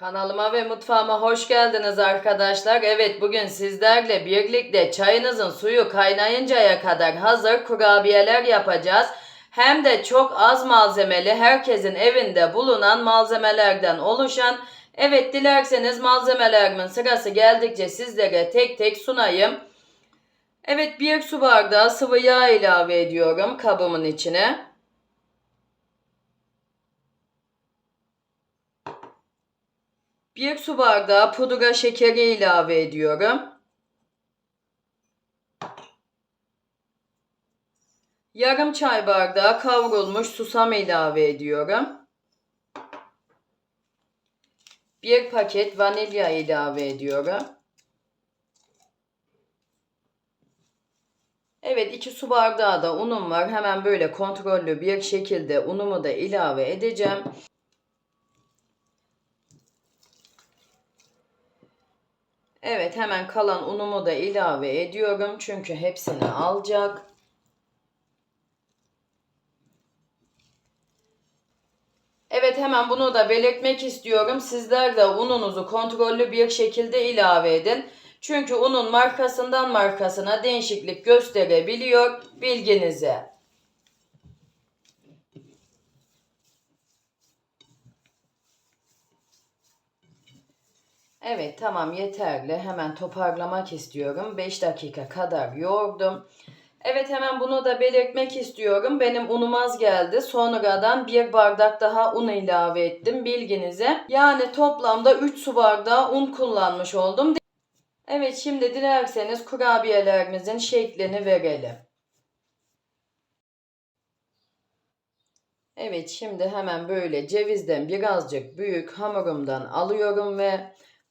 Kanalıma ve mutfağıma hoş geldiniz arkadaşlar. Evet bugün sizlerle birlikte çayınızın suyu kaynayıncaya kadar hazır kurabiyeler yapacağız. Hem de çok az malzemeli herkesin evinde bulunan malzemelerden oluşan. Evet dilerseniz malzemelerimin sırası geldikçe sizlere tek tek sunayım. Evet bir su bardağı sıvı yağ ilave ediyorum kabımın içine. Bir su bardağı pudra şekeri ilave ediyorum. Yarım çay bardağı kavrulmuş susam ilave ediyorum. Bir paket vanilya ilave ediyorum. Evet 2 su bardağı da unum var. Hemen böyle kontrollü bir şekilde unumu da ilave edeceğim. Evet hemen kalan unumu da ilave ediyorum. Çünkü hepsini alacak. Evet hemen bunu da belirtmek istiyorum. Sizler de ununuzu kontrollü bir şekilde ilave edin. Çünkü unun markasından markasına değişiklik gösterebiliyor. Bilginize. Evet tamam yeterli. Hemen toparlamak istiyorum. 5 dakika kadar yoğurdum. Evet hemen bunu da belirtmek istiyorum. Benim unum az geldi. Sonradan bir bardak daha un ilave ettim bilginize. Yani toplamda 3 su bardağı un kullanmış oldum. Evet şimdi dilerseniz kurabiyelerimizin şeklini verelim. Evet şimdi hemen böyle cevizden birazcık büyük hamurumdan alıyorum ve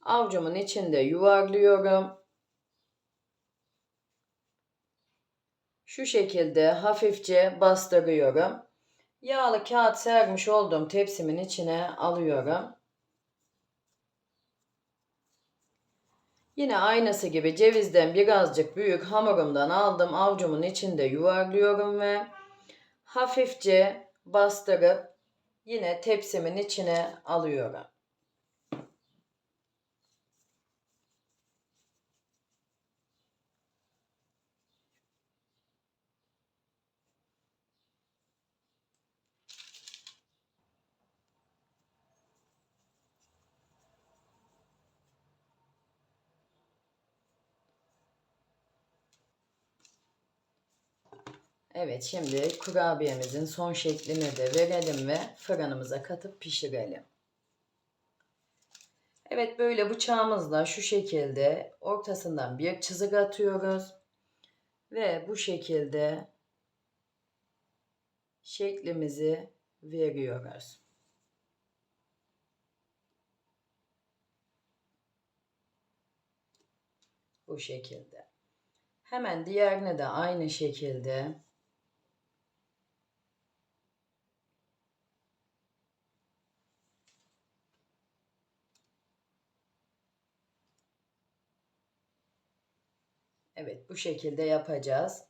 avucumun içinde yuvarlıyorum. Şu şekilde hafifçe bastırıyorum. Yağlı kağıt sermiş olduğum tepsimin içine alıyorum. Yine aynısı gibi cevizden birazcık büyük hamurumdan aldım. Avucumun içinde yuvarlıyorum ve hafifçe bastırıp yine tepsimin içine alıyorum. Evet şimdi kurabiyemizin son şeklini de verelim ve fırınımıza katıp pişirelim. Evet böyle bıçağımızla şu şekilde ortasından bir çizik atıyoruz. Ve bu şekilde şeklimizi veriyoruz. Bu şekilde. Hemen diğerine de aynı şekilde Evet bu şekilde yapacağız.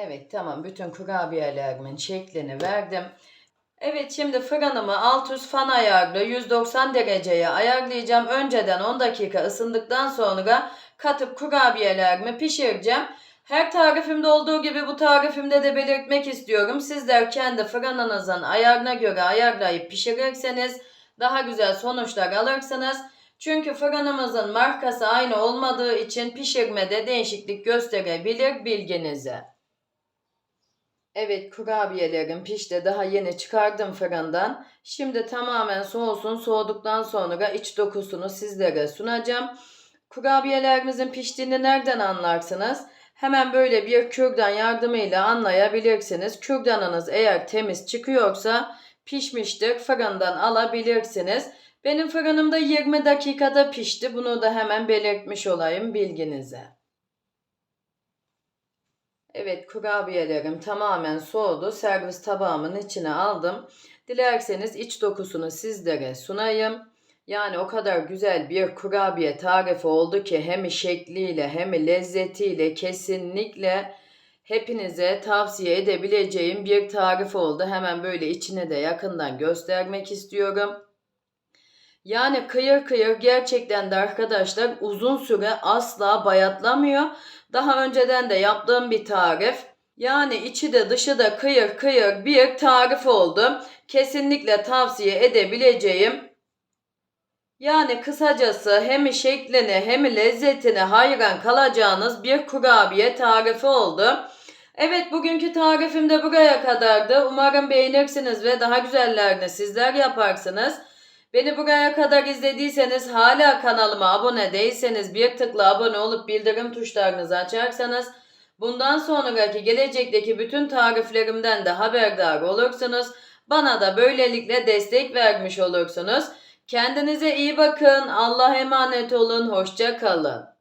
Evet tamam bütün kurabiyelerimin şeklini verdim. Evet şimdi fırınımı alt üst fan ayarlı 190 dereceye ayarlayacağım. Önceden 10 dakika ısındıktan sonra katıp kurabiyelerimi pişireceğim. Her tarifimde olduğu gibi bu tarifimde de belirtmek istiyorum. Sizler kendi fırınınızın ayarına göre ayarlayıp pişirirseniz daha güzel sonuçlar alırsınız. Çünkü fırınımızın markası aynı olmadığı için pişirmede değişiklik gösterebilir bilginize. Evet kurabiyelerim pişti. Daha yeni çıkardım fırından. Şimdi tamamen soğusun. Soğuduktan sonra iç dokusunu sizlere sunacağım. Kurabiyelerimizin piştiğini nereden anlarsınız? Hemen böyle bir kürdan yardımıyla anlayabilirsiniz. Kürdanınız eğer temiz çıkıyorsa pişmiştir. Fırından alabilirsiniz. Benim fırınımda 20 dakikada pişti. Bunu da hemen belirtmiş olayım bilginize. Evet kurabiyelerim tamamen soğudu. Servis tabağımın içine aldım. Dilerseniz iç dokusunu sizlere sunayım. Yani o kadar güzel bir kurabiye tarifi oldu ki hem şekliyle hem lezzetiyle kesinlikle hepinize tavsiye edebileceğim bir tarif oldu. Hemen böyle içine de yakından göstermek istiyorum. Yani kıyır kıyır gerçekten de arkadaşlar uzun süre asla bayatlamıyor. Daha önceden de yaptığım bir tarif. Yani içi de dışı da kıyır kıyır bir tarif oldu. Kesinlikle tavsiye edebileceğim. Yani kısacası hem şekline hem lezzetine hayran kalacağınız bir kurabiye tarifi oldu. Evet bugünkü tarifim de buraya kadardı. Umarım beğenirsiniz ve daha güzellerini sizler yaparsınız. Beni buraya kadar izlediyseniz hala kanalıma abone değilseniz bir tıkla abone olup bildirim tuşlarınızı açarsanız bundan sonraki gelecekteki bütün tariflerimden de haberdar olursunuz. Bana da böylelikle destek vermiş olursunuz. Kendinize iyi bakın. Allah'a emanet olun. Hoşça kalın.